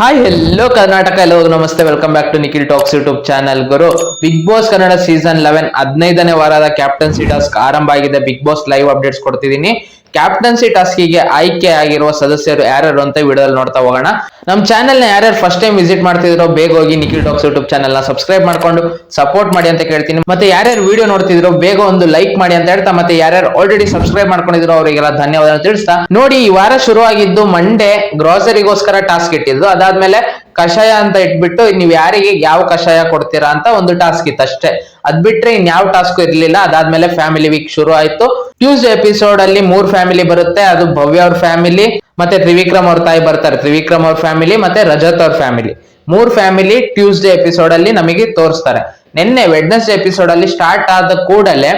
Hi ಎಲ್ಲೋ ಕರ್ನಾಟಕ ಎಲ್ಲೋ ನಮಸ್ತೆ. Welcome back to Nikhil talks YouTube channel Guru Bigg Boss Kannada season eleven ಹದಿನೈದನೇ ವಾರದ captaincy task ಆರಂಭ ಆಗಿದೆ. ಬಿಗ್ ಬಾಸ್ ಲೈವ್ ಅಪ್ಡೇಟ್ಸ್ ಕೊಡ್ತಿದ್ದೀನಿ. ಕ್ಯಾಪ್ಟನ್ಸಿ ಟಾಸ್ಕಿಗೆ ಆಯ್ಕೆ ಆಗಿರುವ ಸದಸ್ಯರು ಯಾರ್ಯಾರು ಅಂತ ವಿಡಿಯೋದಲ್ಲಿ ನೋಡ್ತಾ ಹೋಗೋಣ. ನಮ್ಮ ಚಾನೆಲ್ನ ಯಾರ್ಯಾರು ಫಸ್ಟ್ ಟೈಮ್ ವಿಸಿಟ್ ಮಾಡ್ತಿದ್ರು ಬೇಗ ಹೋಗಿ ನಿಖಿಲ್ ಟಾಕ್ಸ್ ಯೂಟ್ಯೂಬ್ ಚಾನೆಲ್ನ ಸಬ್ಸ್ಕ್ರೈಬ್ ಮಾಡ್ಕೊಂಡು ಸಪೋರ್ಟ್ ಮಾಡಿ ಅಂತ ಕೇಳ್ತೀನಿ. ಮತ್ತೆ ಯಾರ್ಯಾರು ವಿಡಿಯೋ ನೋಡ್ತಿದ್ರು ಬೇಗ ಒಂದು ಲೈಕ್ ಮಾಡಿ ಅಂತ ಹೇಳ್ತಾ, ಮತ್ತೆ ಯಾರ್ಯಾರು ಆಲ್ರೆಡಿ ಸಬ್ಸ್ಕ್ರೈಬ್ ಮಾಡ್ಕೊಂಡಿದ್ರು ಅವರಿಗೆಲ್ಲ ಧನ್ಯವಾದ ತಿಳಿಸ್ತಾ. ನೋಡಿ, ಈ ವಾರ ಶುರುವಾಗಿದ್ದು ಮಂಡೇ ಗ್ರೋಸರಿಗೋಸ್ಕರ ಟಾಸ್ಕ್ ಇಟ್ಟಿದ್ದು. ಅದಾದ್ಮೇಲೆ ಕಷಾಯ ಅಂತ ಇಟ್ಬಿಟ್ಟು ನೀವು ಯಾರಿಗೆ ಯಾವ ಕಷಾಯ ಕೊಡ್ತೀರಾ ಅಂತ ಒಂದು ಟಾಸ್ಕ್ ಇತ್ತು ಅಷ್ಟೇ. ಅದ್ ಬಿಟ್ರೆ ಇನ್ಯಾವ ಟಾಸ್ಕ್ ಇರ್ಲಿಲ್ಲ. ಅದಾದ್ಮೇಲೆ ಫ್ಯಾಮಿಲಿ ವೀಕ್ ಶುರು ಆಯ್ತು ಟ್ಯೂಸ್ಡೇ ಎಪಿಸೋಡ್ ಅಲ್ಲಿ ಮೂರ್ ಫ್ಯಾಮಿಲಿ ಬರುತ್ತೆ. ಅದು ಭವ್ಯ ಅವ್ರ ಫ್ಯಾಮಿಲಿ ಮತ್ತೆ ತ್ರಿವಿಕ್ರಮ್ ಅವ್ರ ತಾಯಿ ಬರ್ತಾರೆ. ತ್ರಿವಿಕ್ರಮ್ ಅವ್ರ ಫ್ಯಾಮಿಲಿ ಮತ್ತೆ ರಜತ್ ಅವ್ರ ಫ್ಯಾಮಿಲಿ ಮೂರ್ ಫ್ಯಾಮಿಲಿ ಟ್ಯೂಸ್ಡೇ ಎಪಿಸೋಡ್ ಅಲ್ಲಿ ನಮಗೆ ತೋರಿಸ್ತಾರೆ. ನಿನ್ನೆ ವೆಡ್ನೆಸ್ಡೇ ಎಪಿಸೋಡ್ ಅಲ್ಲಿ ಸ್ಟಾರ್ಟ್ ಆದ ಕೂಡಲೇ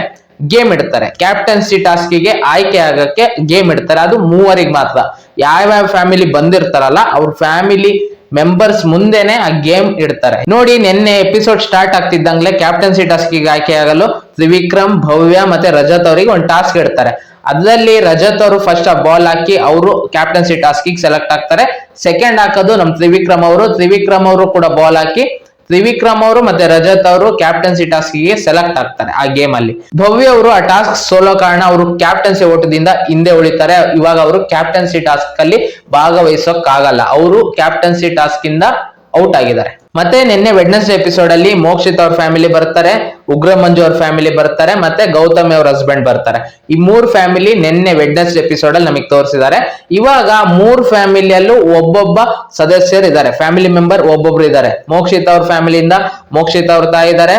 ಗೇಮ್ ಇಡ್ತಾರೆ. ಕ್ಯಾಪ್ಟನ್ಸಿ ಟಾಸ್ಕಿಗೆ ಆಯ್ಕೆ ಆಗಕ್ಕೆ ಗೇಮ್ ಇಡ್ತಾರೆ. ಅದು ಮೂವರಿಗೆ ಮಾತ್ರ. ಯಾವ್ಯಾವ ಫ್ಯಾಮಿಲಿ ಬಂದಿರ್ತಾರಲ್ಲ, ಅವ್ರ ಫ್ಯಾಮಿಲಿ ಮೆಂಬರ್ಸ್ ಮುಂದೆನೆ ಆ ಗೇಮ್ ಇಡ್ತಾರೆ. ನೋಡಿ, ನಿನ್ನೆ ಎಪಿಸೋಡ್ ಸ್ಟಾರ್ಟ್ ಆಗ್ತಿದ್ದಂಗ್ಲೆ ಕ್ಯಾಪ್ಟನ್ಸಿ ಟಾಸ್ಕಿಗೆ ಆಯ್ಕೆ ಆಗಲು ತ್ರಿವಿಕ್ರಮ್, ಭವ್ಯ ಮತ್ತೆ ರಜತ್ ಅವರಿಗೆ ಒಂದು ಟಾಸ್ಕ್ ಇಡ್ತಾರೆ. ಅದರಲ್ಲಿ ರಜತ್ ಅವರು ಫಸ್ಟ್ ಆ ಬಾಲ್ ಹಾಕಿ ಅವರು ಕ್ಯಾಪ್ಟನ್ಸಿ ಟಾಸ್ಕಿಗೆ ಸೆಲೆಕ್ಟ್ ಆಗ್ತಾರೆ. ಸೆಕೆಂಡ್ ಹಾಕೋದು ನಮ್ ತ್ರಿವಿಕ್ರಮ್ ಅವರು. ತ್ರಿವಿಕ್ರಮ್ ಅವರು ಕೂಡ ಬಾಲ್ ಹಾಕಿ ತ್ರಿವಿಕ್ರಮ್ ಅವರು ಮತ್ತೆ ರಜತ್ ಅವರು ಕ್ಯಾಪ್ಟನ್ಸಿ ಟಾಸ್ಕ್ಗೆ ಸೆಲೆಕ್ಟ್ ಆಗ್ತಾರೆ ಆ ಗೇಮ್ ಅಲ್ಲಿ. ಭವ್ಯ ಅವರು ಆ ಟಾಸ್ಕ್ ಸೋಲೋ ಕಾರಣ ಅವರು ಕ್ಯಾಪ್ಟನ್ಸಿ ಓಟದಿಂದ ಹಿಂದೆ ಉಳಿತಾರೆ. ಇವಾಗ ಅವರು ಕ್ಯಾಪ್ಟನ್ಸಿ ಟಾಸ್ಕ್ ಅಲ್ಲಿ ಭಾಗವಹಿಸೋಕ್ಕಾಗಲ್ಲ. ಅವರು ಕ್ಯಾಪ್ಟನ್ಸಿ ಟಾಸ್ಕ್ ಇಂದ ಔಟ್ ಆಗಿದ್ದಾರೆ. ಮತ್ತೆ ನಿನ್ನೆ ವೆಡ್ನೆಸ್ಡೇ ಎಪಿಸೋಡ್ ಅಲ್ಲಿ ಮೋಕ್ಷಿತ್ ಅವ್ರ ಫ್ಯಾಮಿಲಿ ಬರ್ತಾರೆ, ಉಗ್ರ ಮಂಜು ಅವ್ರ ಫ್ಯಾಮಿಲಿ ಬರ್ತಾರೆ, ಮತ್ತೆ ಗೌತಮ್ ಅವ್ರ ಹಸ್ಬೆಂಡ್ ಬರ್ತಾರೆ. ಈ ಮೂರ್ ಫ್ಯಾಮಿಲಿ ನಿನ್ನೆ ವೆಡ್ನೆಸ್ಡೇ ಎಪಿಸೋಡ್ ಅಲ್ಲಿ ನಮಗೆ ತೋರಿಸಿದ್ದಾರೆ. ಇವಾಗ ಮೂರ್ ಫ್ಯಾಮಿಲಿಯಲ್ಲೂ ಒಬ್ಬೊಬ್ಬ ಸದಸ್ಯರು ಇದ್ದಾರೆ ಫ್ಯಾಮಿಲಿ ಮೆಂಬರ್ ಒಬ್ಬೊಬ್ರು ಇದ್ದಾರೆ. ಮೋಕ್ಷಿತ್ ಅವ್ರ ಫ್ಯಾಮಿಲಿಯಿಂದ ಮೋಕ್ಷಿತ್ ಅವ್ರ ತಾಯಿ ಇದ್ದಾರೆ.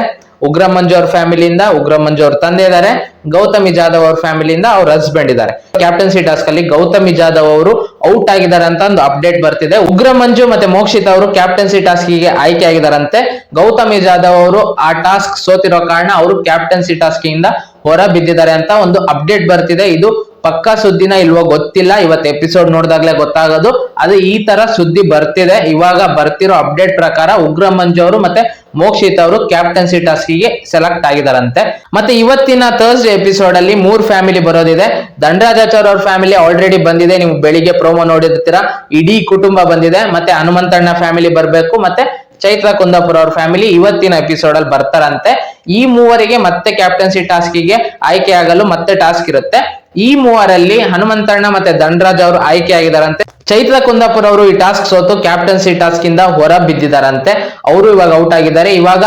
ಉಗ್ರ ಮಂಜು ಅವ್ರ ಫ್ಯಾಮಿಲಿಯಿಂದ ಉಗ್ರ ಮಂಜು ಅವ್ರ ತಂದೆ ಇದ್ದಾರೆ. ಗೌತಮಿ ಜಾಧವ್ ಅವ್ರ ಫ್ಯಾಮಿಲಿಯಿಂದ ಅವ್ರ ಹಸ್ಬೆಂಡ್ ಇದ್ದಾರೆ. ಕ್ಯಾಪ್ಟನ್ಸಿ ಟಾಸ್ಕ್ ಅಲ್ಲಿ ಗೌತಮಿ ಜಾಧವ್ ಅವರು ಔಟ್ ಆಗಿದ್ದಾರೆ ಅಂತ ಒಂದು ಅಪ್ಡೇಟ್ ಬರ್ತಿದೆ. ಉಗ್ರ ಮಂಜು ಮತ್ತೆ ಮೋಕ್ಷಿತ್ ಅವರು ಕ್ಯಾಪ್ಟನ್ಸಿ ಟಾಸ್ಕ್ಗೆ ಆಯ್ಕೆ ಆಗಿದಾರಂತೆ ಗೌತಮಿ ಜಾಧವ್ ಅವರು ಆ ಟಾಸ್ಕ್ ಸೋತಿರೋ ಕಾರಣ ಅವರು ಕ್ಯಾಪ್ಟನ್ಸಿ ಟಾಸ್ಕ್ ಇಂದ ಹೊರ ಬಿದ್ದಿದ್ದಾರೆ ಅಂತ ಒಂದು ಅಪ್ಡೇಟ್ ಬರ್ತಿದೆ. ಇದು ಪಕ್ಕಾ ಸುದ್ದಿನ ಇಲ್ವೋ ಗೊತ್ತಿಲ್ಲ. ಇವತ್ತು ಎಪಿಸೋಡ್ ನೋಡಿದಾಗ್ಲೇ ಗೊತ್ತಾಗೋದು. ಅದು ಈ ತರ ಸುದ್ದಿ ಬರ್ತಿದೆ. ಇವಾಗ ಬರ್ತಿರೋ ಅಪ್ಡೇಟ್ ಪ್ರಕಾರ ಉಗ್ರ ಮಂಜು ಅವರು ಮತ್ತೆ ಮೋಕ್ಷಿತ್ ಅವರು ಕ್ಯಾಪ್ಟನ್ಸಿ ಟಾಸ್ಕಿಗೆ ಸೆಲೆಕ್ಟ್ ಆಗಿದಾರಂತೆ. ಮತ್ತೆ ಇವತ್ತಿನ ಥರ್ಸ್ಡೇ ಎಪಿಸೋಡ್ ಅಲ್ಲಿ ಮೂರ್ ಫ್ಯಾಮಿಲಿ ಬರೋದಿದೆ. ದಂಡರಾಜಾಚಾರ್ ಅವ್ರ ಫ್ಯಾಮಿಲಿ ಆಲ್ರೆಡಿ ಬಂದಿದೆ. ನೀವು ಬೆಳಿಗ್ಗೆ ಪ್ರೋಮೋ ನೋಡಿರ್ತೀರಾ. ಇಡೀ ಕುಟುಂಬ ಬಂದಿದೆ. ಮತ್ತೆ ಹನುಮಂತಣ್ಣ ಫ್ಯಾಮಿಲಿ ಬರಬೇಕು. ಮತ್ತೆ ಚೈತ್ರ ಕುಂದಾಪುರ ಅವ್ರ ಫ್ಯಾಮಿಲಿ ಇವತ್ತಿನ ಎಪಿಸೋಡ್ ಅಲ್ಲಿ ಬರ್ತಾರಂತೆ. ಈ ಮೂವರಿಗೆ ಮತ್ತೆ ಕ್ಯಾಪ್ಟನ್ಸಿ ಟಾಸ್ಕಿಗೆ ಆಯ್ಕೆ ಆಗಲು ಮತ್ತೆ ಟಾಸ್ಕ್ ಇರುತ್ತೆ. ಈ ಮೂವರಲ್ಲಿ ಹನುಮಂತಣ್ಣ ಮತ್ತೆ ದಂಡರಾಜ್ ಅವರು ಆಯ್ಕೆ ಆಗಿದಾರಂತೆ. ಚೈತ್ರ ಕುಂದಾಪುರ ಅವರು ಈ ಟಾಸ್ಕ್ ಸೋತು ಕ್ಯಾಪ್ಟನ್ಸಿ ಟಾಸ್ಕ್ ಇಂದ ಹೊರ ಬಿದ್ದಿದಾರಂತೆ. ಅವರು ಇವಾಗ ಔಟ್ ಆಗಿದ್ದಾರೆ. ಇವಾಗ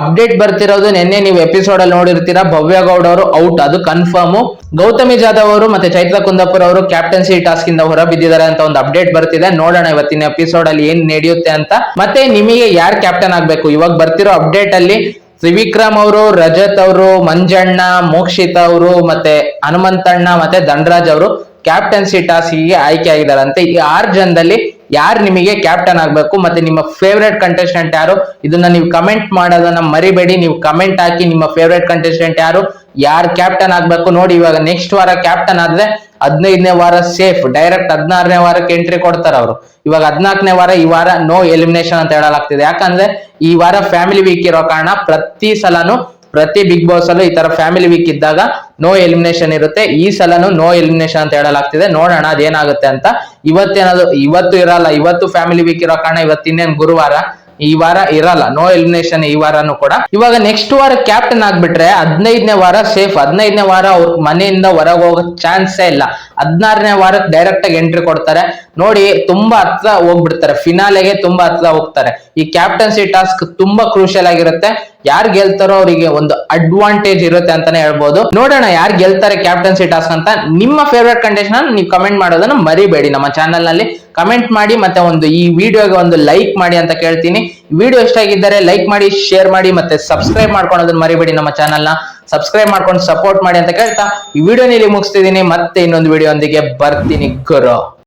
ಅಪ್ಡೇಟ್ ಬರ್ತಿರೋದು ನಿನ್ನೆ ನೀವು ಎಪಿಸೋಡ್ ಅಲ್ಲಿ ನೋಡಿರ್ತೀರಾ. ಭವ್ಯ ಗೌಡ ಅವರು ಔಟ್ ಅದು ಕನ್ಫರ್ಮ್ ಗೌತಮಿ ಜಾಧವ್ ಅವರು ಮತ್ತೆ ಚೈತ್ರ ಕುಂದಾಪುರ ಅವರು ಕ್ಯಾಪ್ಟನ್ಸಿ ಟಾಸ್ಕ್ ಇಂದ ಹೊರ ಬಿದ್ದಿದ್ದಾರೆ ಅಂತ ಒಂದು ಅಪ್ಡೇಟ್ ಬರ್ತಿದೆ. ನೋಡೋಣ ಇವತ್ತಿನ ಎಪಿಸೋಡ್ ಅಲ್ಲಿ ಏನ್ ನಡೆಯುತ್ತೆ ಅಂತ. ಮತ್ತೆ ನಿಮಗೆ ಯಾರು ಕ್ಯಾಪ್ಟನ್ ಆಗ್ಬೇಕು? ಇವಾಗ ಬರ್ತಿರೋ ಅಪ್ಡೇಟ್ ಅಲ್ಲಿ ತ್ರಿವಿಕ್ರಮ್ ಅವರು, ರಜತ್ ಅವರು, ಮಂಜಣ್ಣ, ಮೋಕ್ಷಿತ್ ಅವರು, ಮತ್ತೆ ಹನುಮಂತಣ್ಣ, ಮತ್ತೆ ದಂಡರಾಜ್ ಅವರು ಕ್ಯಾಪ್ಟನ್ಸಿ ಟಾಸ್ಕಿಗೆ ಆಯ್ಕೆ ಆಗಿದಾರಂತೆ ಈ ಆರು ಜನದಲ್ಲಿ ಯಾರು ನಿಮಗೆ ಕ್ಯಾಪ್ಟನ್ ಆಗಬೇಕು ಮತ್ತೆ ನಿಮ್ಮ ಫೇವ್ರೆಟ್ ಕಂಟೆಸ್ಟೆಂಟ್ ಯಾರು? ಇದನ್ನ ನೀವು ಕಮೆಂಟ್ ಮಾಡೋದನ್ನ ಮರಿಬೇಡಿ. ನೀವು ಕಮೆಂಟ್ ಹಾಕಿ ನಿಮ್ಮ ಫೇವ್ರೇಟ್ ಕಂಟೆಸ್ಟೆಂಟ್ ಯಾರು? ಯಾರು ಕ್ಯಾಪ್ಟನ್ ಆಗ್ಬೇಕು? ನೋಡಿ ಇವಾಗ ನೆಕ್ಸ್ಟ್ ವಾರ ಕ್ಯಾಪ್ಟನ್ ಆದ್ರೆ ಹದಿನೈದನೇ ವಾರ ಸೇಫ್ ಡೈರೆಕ್ಟ್ ಹದಿನಾರನೇ ವಾರಕ್ಕೆ ಎಂಟ್ರಿ ಕೊಡ್ತಾರೆ ಅವರು. ಇವಾಗ ಹದಿನಾಲ್ಕನೇ ವಾರ ಈ ವಾರ ನೋ ಎಲಿಮಿನೇಷನ್ ಅಂತ ಹೇಳಲಾಗ್ತಿದೆ. ಯಾಕಂದ್ರೆ ಈ ವಾರ ಫ್ಯಾಮಿಲಿ ವೀಕ್ ಇರೋ ಕಾರಣ ಪ್ರತಿ ಸಲನು, ಪ್ರತಿ ಬಿಗ್ ಬಾಸ್ ಅಲ್ಲೂ ಈ ತರ ಫ್ಯಾಮಿಲಿ ವೀಕ್ ಇದ್ದಾಗ ನೋ ಎಲಿಮಿನೇಷನ್ ಇರುತ್ತೆ. ಈ ಸಲನು ನೋ ಎಲಿಮಿನೇಷನ್ ಅಂತ ಹೇಳಲಾಗ್ತಿದೆ. ನೋಡೋಣ ಅದೇನಾಗುತ್ತೆ ಅಂತ. ಇವತ್ತೇನಾದ್ರು, ಇವತ್ತು ಇರಲ್ಲ, ಇವತ್ತು ಫ್ಯಾಮಿಲಿ ವೀಕ್ ಇರೋ ಕಾರಣ ಇವತ್ತಿನ್ನೇನು ಗುರುವಾರ ಈ ವಾರ ಇರಲ್ಲ. ನೋ ಎಲಿಮಿನೇಷನ್ ಈ ವಾರನು ಕೂಡ. ಇವಾಗ ನೆಕ್ಸ್ಟ್ ವಾರ ಕ್ಯಾಪ್ಟನ್ ಆಗ್ಬಿಟ್ರೆ ಹದಿನೈದನೇ ವಾರ ಸೇಫ್ ಹದಿನೈದನೇ ವಾರ ಅವ್ರ ಮನೆಯಿಂದ ಹೊರಗೆ ಹೋಗೋ ಚಾನ್ಸೇ ಇಲ್ಲ. ಹದಿನಾರನೇ ವಾರಕ್ಕೆ ಡೈರೆಕ್ಟ್ ಆಗಿ ಎಂಟ್ರಿ ಕೊಡ್ತಾರೆ. ನೋಡಿ, ತುಂಬಾ ಹತ್ರ ಹೋಗ್ಬಿಡ್ತಾರೆ. ಫಿನಾಲೆಗೆ ತುಂಬಾ ಹತ್ರ ಹೋಗ್ತಾರೆ. ಈ ಕ್ಯಾಪ್ಟನ್ಸಿ ಟಾಸ್ಕ್ ತುಂಬಾ ಕ್ರೂಷಿಯಲ್ ಆಗಿರುತ್ತೆ. ಯಾರು ಗೆಲ್ತಾರೋ ಅವರಿಗೆ ಒಂದು ಅಡ್ವಾಂಟೇಜ್ ಇರುತ್ತೆ ಅಂತಾನೆ ಹೇಳ್ಬೋದು. ನೋಡೋಣ ಯಾರು ಗೆಲ್ತಾರೆ ಕ್ಯಾಪ್ಟನ್ಸಿ ಟಾಸ್ಕ್ ಅಂತ. ನಿಮ್ಮ ಫೇವ್ರೆಟ್ ಕಂಡೀಷನ್ ನೀವು ಕಮೆಂಟ್ ಮಾಡೋದನ್ನ ಮರಿಬೇಡಿ ನಮ್ಮ ಚಾನಲ್ನಲ್ಲಿ. ಕಮೆಂಟ್ ಮಾಡಿ, ಮತ್ತೆ ಒಂದು ಈ ವಿಡಿಯೋಗೆ ಒಂದು ಲೈಕ್ ಮಾಡಿ ಅಂತ ಕೇಳ್ತೀನಿ. ವಿಡಿಯೋ ಇಷ್ಟ ಆಗಿದ್ದರೆ ಲೈಕ್ ಮಾಡಿ ಶೇರ್ ಮಾಡಿ, ಮತ್ತೆ ಸಬ್ಸ್ಕ್ರೈಬ್ ಮಾಡ್ಕೊಳೋದನ್ನ ಮರಿಬೇಡಿ ನಮ್ಮ ಚಾನಲ್ನ. ಸಬ್ಸ್ಕ್ರೈಬ್ ಮಾಡ್ಕೊಂಡು ಸಪೋರ್ಟ್ ಮಾಡಿ ಅಂತ ಕೇಳ್ತಾ. ಈ ವಿಡಿಯೋ ಇಲ್ಲಿ ಮುಗಿಸ್ತಿದ್ದೀನಿ. ಮತ್ತೆ ಇನ್ನೊಂದು ವಿಡಿಯೋ ಒಂದಿಗೆ ಬರ್ತೀನಿ ಗುರು.